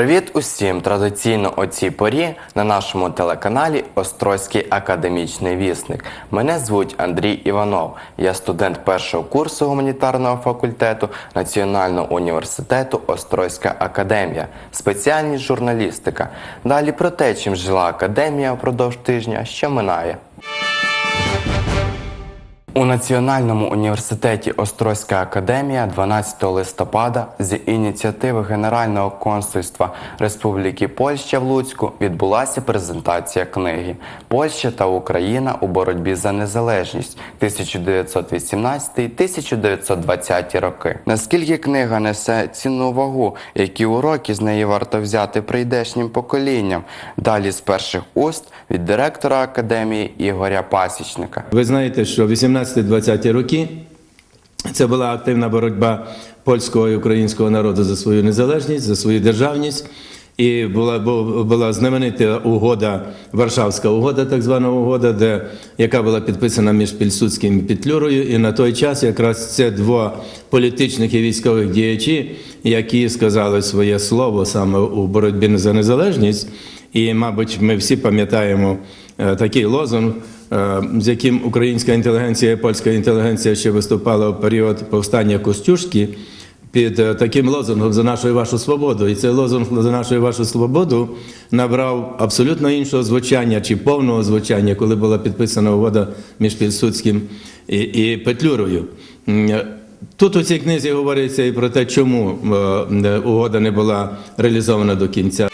Привіт усім! Традиційно о цій порі на нашому телеканалі Острозький академічний вісник. Мене звуть Андрій Іванов. Я студент першого курсу гуманітарного факультету Національного університету Острозька академія, спеціальність журналістика. Далі про те, чим жила академія впродовж тижня, що минає. У Національному університеті Острозька академія 12 листопада з ініціативи Генерального консульства Республіки Польща в Луцьку відбулася презентація книги Польща та Україна у боротьбі за незалежність 1918-1920 роки. Наскільки книга несе цінну вагу, які уроки з неї варто взяти прийдешнім поколінням? Далі з перших уст від директора академії Ігоря Пасічника. Ви знаєте, що 18-20 роки це була активна боротьба польського і українського народу за свою незалежність, за свою державність. І була була знаменита угода, Варшавська угода, так звана угода, де, яка була підписана між Пільсудським і Петлюрою. І на той час якраз це два політичних і військових діячі, які сказали своє слово саме у боротьбі за незалежність. І, мабуть, ми всі пам'ятаємо е, такий лозунг, з яким українська інтелігенція і польська інтелігенція ще виступала у період повстання Костюшки під е, таким лозунгом за нашу і вашу свободу. І цей лозунг за нашу і вашу свободу набрав абсолютно іншого звучання чи повного звучання, коли була підписана угода між Пілсудським і, і Петлюрою. Е, Тут у цій книзі говориться і про те, чому е, е, угода не була реалізована до кінця.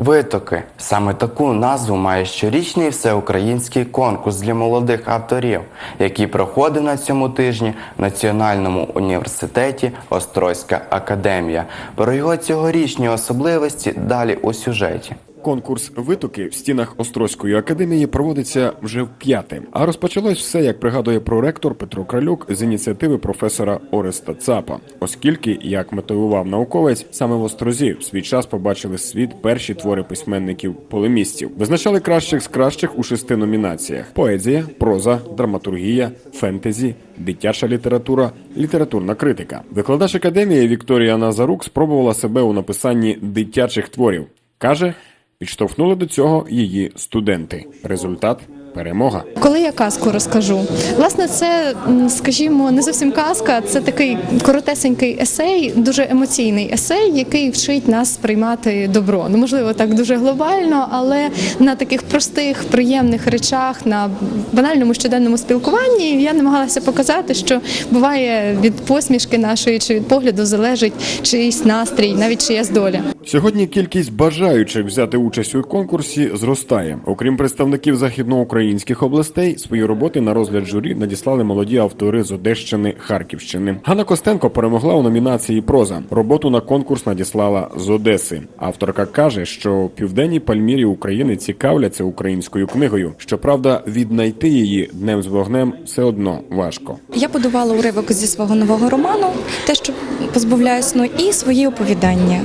Витоки саме таку назву має щорічний всеукраїнський конкурс для молодих авторів, який проходив на цьому тижні в Національному університеті Острозька академія. Про його цьогорічні особливості далі у сюжеті. Конкурс витоки в стінах Острозької академії проводиться вже вп'яте. А розпочалось все, як пригадує проректор Петро Кралюк, з ініціативи професора Ореста Цапа, оскільки, як мотивував науковець, саме в Острозі в свій час побачили світ перші твори письменників полемістів. Визначали кращих з кращих у шести номінаціях: поезія, проза, драматургія, фентезі, дитяча література, літературна критика. Викладач академії Вікторія Назарук спробувала себе у написанні дитячих творів. каже. Підштовхнули до цього її студенти. Результат перемога. Коли я казку розкажу, власне, це, скажімо, не зовсім казка, це такий коротесенький есей, дуже емоційний есей, який вчить нас сприймати добро. Ну, можливо, так дуже глобально, але на таких простих, приємних речах, на банальному щоденному спілкуванні я намагалася показати, що буває від посмішки нашої чи від погляду залежить чийсь настрій, навіть чиясь доля. Сьогодні кількість бажаючих взяти участь у конкурсі зростає. Окрім представників західноукраїнських областей, свої роботи на розгляд журі надіслали молоді автори з Одещини, Харківщини. Ганна Костенко перемогла у номінації Проза. Роботу на конкурс надіслала з Одеси. Авторка каже, що південній Пальмірі України цікавляться українською книгою. Щоправда, віднайти її днем з вогнем все одно важко. Я подавала уривок зі свого нового роману, те, що позбавляє сну, і свої оповідання.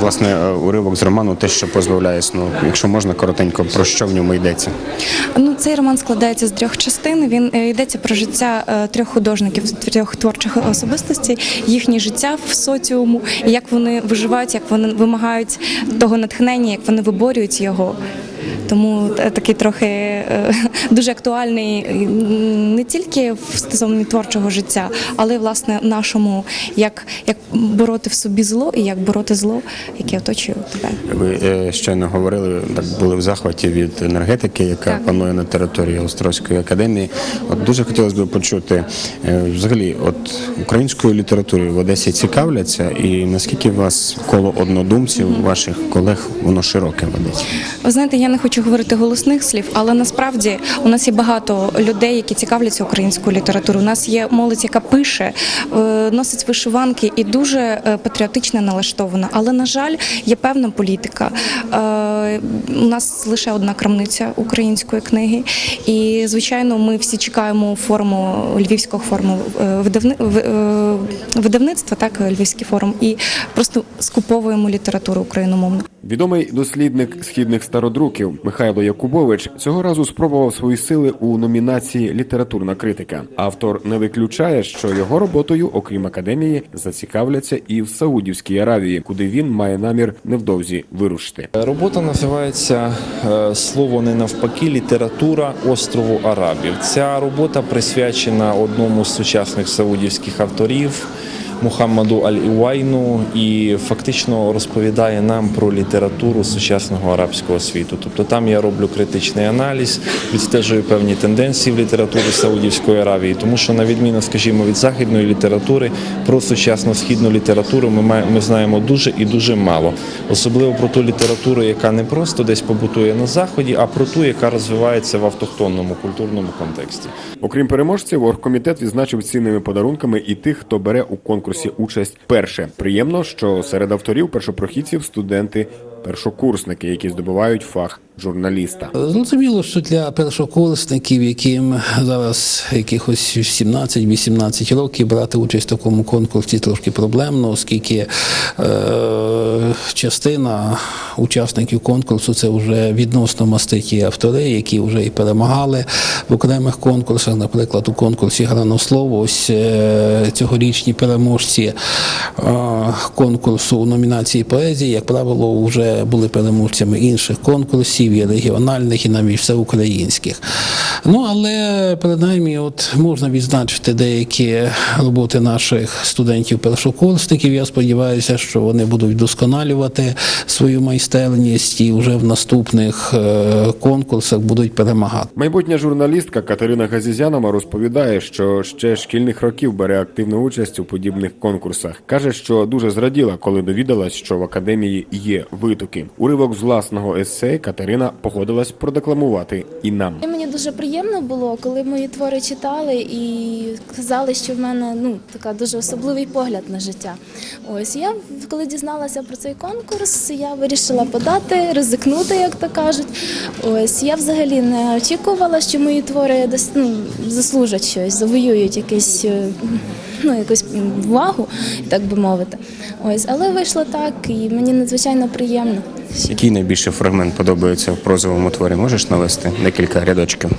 Власне, е, уривок з роману те, що позбавляє сну. Якщо можна коротенько, про що в ньому йдеться? Ну, цей роман складається з трьох частин. Він е, йдеться про життя е, трьох художників, трьох творчих особистостей, їхнє життя в соціуму, як вони виживають, як вони вимагають того натхнення, як вони виборюють його. Тому е, такий трохи е, дуже актуальний не тільки в стосовно творчого життя, але власне нашому, як, як бороти в собі зло і як бороти зло, яке оточує тебе. Ви е, щойно говорили, так були в захваті від енергетики, яка Так. панує на території Острозької академії. От дуже хотілося б почути е, взагалі, от українською літературою в Одесі цікавляться, і наскільки у вас коло однодумців, ваших колег, воно широке в Одесі? Ви знаєте, я не хочу говорити голосних слів, але насправді у нас є багато людей, які цікавляться українською літературою. У нас є молодь, яка пише, е, носить вишиванки і дуже е, патріотично налаштована. Але на жаль, є певна політика. Е, У нас лише одна крамниця української книги, і звичайно, ми всі чекаємо форму львівського форму видавництва, так львівський форум, і просто скуповуємо літературу україномовну. Відомий дослідник східних стародруків Михайло Якубович цього разу спробував свої сили у номінації Літературна критика. Автор не виключає, що його роботою, окрім академії, зацікавляться і в Саудівській Аравії, куди він має намір невдовзі вирушити. Робота називається е, Слово не навпаки. Література острову Арабів. Ця робота присвячена одному з сучасних саудівських авторів. Мухаммаду Аль-Іуайну і фактично розповідає нам про літературу сучасного арабського світу. Тобто там я роблю критичний аналіз, відстежую певні тенденції в літературі Саудівської Аравії, тому що на відміну, скажімо, від західної літератури про сучасну східну літературу ми маємо ми знаємо дуже і дуже мало, особливо про ту літературу, яка не просто десь побутує на заході, а про ту, яка розвивається в автохтонному культурному контексті. Окрім переможців, оргкомітет відзначив цінними подарунками і тих, хто бере у конкурсі участь перше. Приємно, що серед авторів першопрохідців студенти першокурсники, які здобувають фах журналіста. Зрозуміло, що для першокурсників, яким зараз якихось 17-18 років брати участь в такому конкурсі трошки проблемно, оскільки е, частина учасників конкурсу це вже відносно маститі автори, які вже і перемагали в окремих конкурсах, наприклад, у конкурсі Грано слово, ось е, цьогорічні переможці е, конкурсу у номінації поезії, як правило, вже були переможцями інших конкурсів, і регіональних, і навіть всеукраїнських. Ну, але принаймні, от можна відзначити деякі роботи наших студентів-першокурсників. Я сподіваюся, що вони будуть вдосконалювати свою майстерність і вже в наступних е, конкурсах будуть перемагати. Майбутня журналістка Катерина Газізянова розповідає, що ще шкільних років бере активну участь у подібних конкурсах. каже, що дуже зраділа, коли довідалась, що в академії є витоки. Уривок з власного есе Катерина погодилась продекламувати і нам. І Мені дуже приємно було, коли мої твори читали і казали, що в мене ну така дуже особливий погляд на життя. Ось я коли дізналася про цей конкурс, я вирішила подати, ризикнути, як то кажуть. Ось я взагалі не очікувала, що мої твори ну, заслужать щось, завоюють якийсь. Ну, якусь увагу, так би мовити. Ось, але вийшло так, і мені надзвичайно приємно. Який найбільше фрагмент подобається в прозовому творі? Можеш навести декілька рядочків?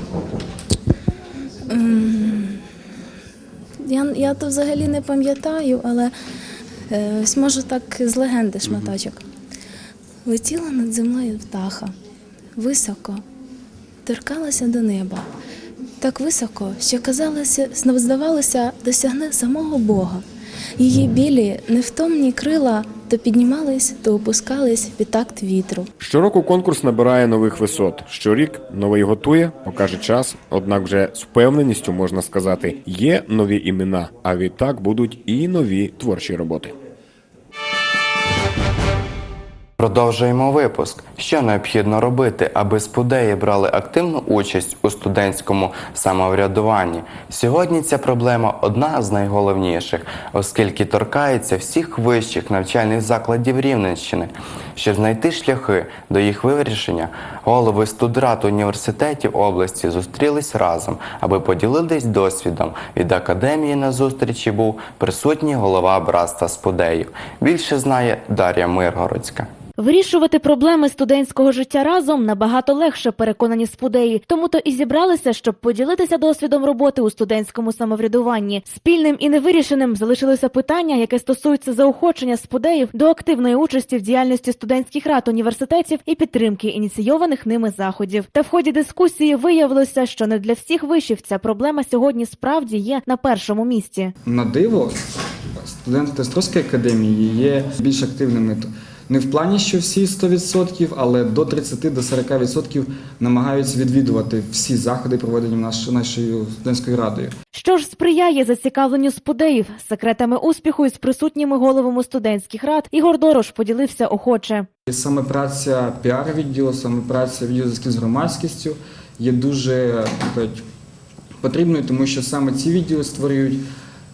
Я, я то взагалі не пам'ятаю, але е, ось можу так з легенди шматочок. Летіла над землею птаха, високо, торкалася до неба. Так високо, що казалося, здавалося, досягне самого Бога. Її білі, невтомні крила то піднімались, то опускались під такт вітру. Щороку конкурс набирає нових висот. Щорік новий готує, покаже час. Однак, вже з впевненістю можна сказати, є нові імена, а відтак будуть і нові творчі роботи. Продовжуємо випуск. Що необхідно робити, аби спудеї брали активну участь у студентському самоврядуванні? Сьогодні ця проблема одна з найголовніших, оскільки торкається всіх вищих навчальних закладів Рівненщини. Щоб знайти шляхи до їх вирішення, голови студрат університетів області зустрілись разом, аби поділитись досвідом. Від академії на зустрічі був присутній голова братства спудеїв. Більше знає Дар'я Миргородська. Вирішувати проблеми студентського життя разом набагато легше, переконані спудеї. Тому то і зібралися, щоб поділитися досвідом роботи у студентському самоврядуванні. Спільним і невирішеним залишилося питання, яке стосується заохочення спудеїв до активної участі в діяльності студентських рад університетів і підтримки ініційованих ними заходів. Та в ході дискусії виявилося, що не для всіх вишів ця проблема сьогодні справді є на першому місці. На диво, студенти Тестройської академії є більш активними. Не в плані, що всі 100%, але до 30-40% намагаються відвідувати всі заходи, проведені наш- нашою студентською радою. Що ж сприяє зацікавленню спудеїв секретами успіху із присутніми головами студентських рад Ігор Дорош поділився охоче. Саме праця піар-відділу, саме праця відділу зв'язків з громадськістю є дуже так потрібною, тому що саме ці відділи створюють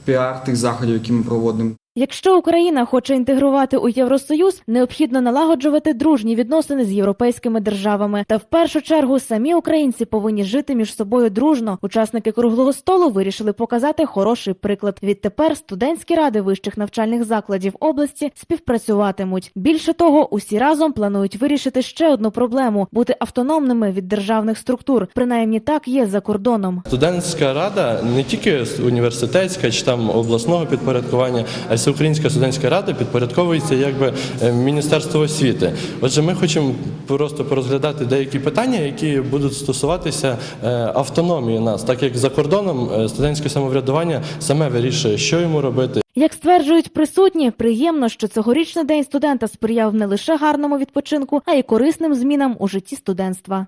піар тих заходів, які ми проводимо. Якщо Україна хоче інтегрувати у Євросоюз, необхідно налагоджувати дружні відносини з європейськими державами. Та в першу чергу самі українці повинні жити між собою дружно. Учасники круглого столу вирішили показати хороший приклад. Відтепер студентські ради вищих навчальних закладів області співпрацюватимуть. Більше того, усі разом планують вирішити ще одну проблему бути автономними від державних структур. Принаймні так є за кордоном. Студентська рада не тільки університетська чи там обласного підпорядкування, а й всеукраїнська студентська рада підпорядковується якби е, Міністерству освіти. Отже, ми хочемо просто порозглядати деякі питання, які будуть стосуватися е, автономії нас, так як за кордоном е, студентське самоврядування саме вирішує, що йому робити. Як стверджують присутні, приємно, що цьогорічний день студента сприяв не лише гарному відпочинку, а й корисним змінам у житті студентства.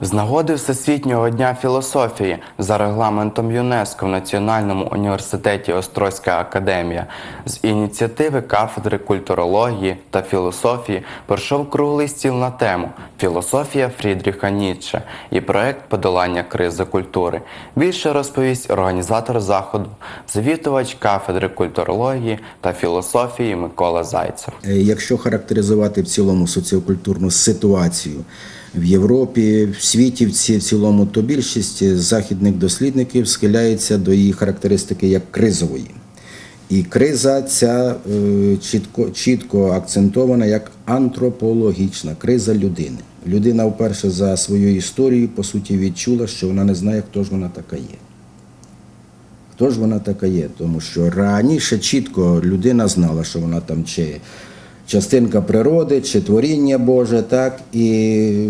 З нагоди Всесвітнього дня філософії за регламентом ЮНЕСКО в Національному університеті Острозька академія з ініціативи кафедри культурології та філософії пройшов круглий стіл на тему Філософія Фрідріха Ніцше і проект подолання кризи культури. Більше розповість організатор заходу, завітувач кафедри культурології та філософії Микола Зайцев. Е, Якщо характеризувати в цілому соціокультурну ситуацію в Європі, в світі в цілому, то більшість західних дослідників схиляється до її характеристики як кризової. І криза ця е, чітко, чітко акцентована як антропологічна криза людини. Людина вперше за свою історію, по суті, відчула, що вона не знає, хто ж вона така є. Хто ж вона така є? Тому що раніше чітко людина знала, що вона там чи частинка природи, чи творіння Боже, так і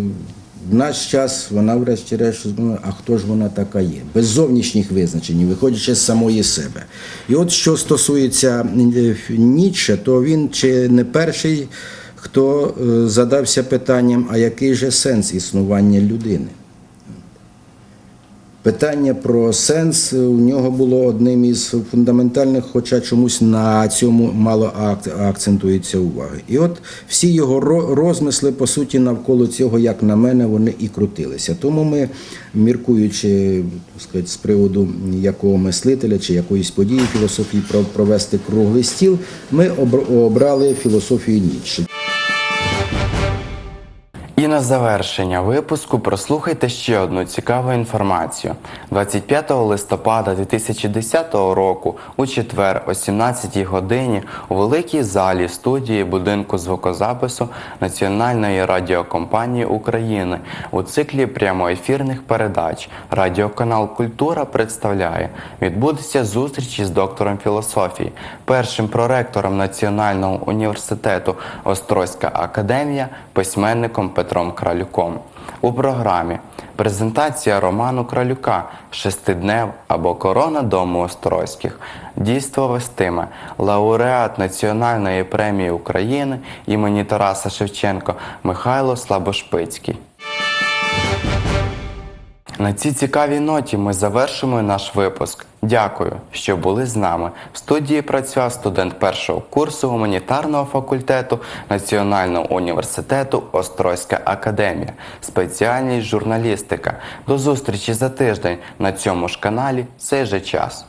в наш час вона, врешті-решт, ну, а хто ж вона така є? Без зовнішніх визначень, виходячи з самої себе. І от що стосується е, Ніцше, то він чи не перший, хто е, задався питанням, а який же сенс існування людини? Питання про сенс у нього було одним із фундаментальних, хоча чомусь на цьому мало ак- акцентується уваги. І от всі його ро- розмисли, по суті, навколо цього, як на мене, вони і крутилися. Тому ми, міркуючи так сказати, з приводу якого мислителя чи якоїсь події філософії про- провести круглий стіл, ми обр- обрали філософію Ніцше. І на завершення випуску прослухайте ще одну цікаву інформацію. 25 листопада 2010 року у четвер о 17 годині у великій залі студії будинку звукозапису Національної радіокомпанії України у циклі прямоефірних передач Радіоканал Культура представляє відбудеться зустріч із доктором філософії, першим проректором Національного університету Острозька академія, письменником Петром Кралюком. У програмі презентація роману Кралюка Шестиднев або Корона Дому Острозьких. Дійство вестиме лауреат Національної премії України імені Тараса Шевченко Михайло Слабошпицький. На цій цікавій ноті ми завершимо наш випуск. Дякую, що були з нами. В студії працював студент першого курсу гуманітарного факультету Національного університету Острозька академія, спеціальність журналістика. До зустрічі за тиждень на цьому ж каналі цей же час.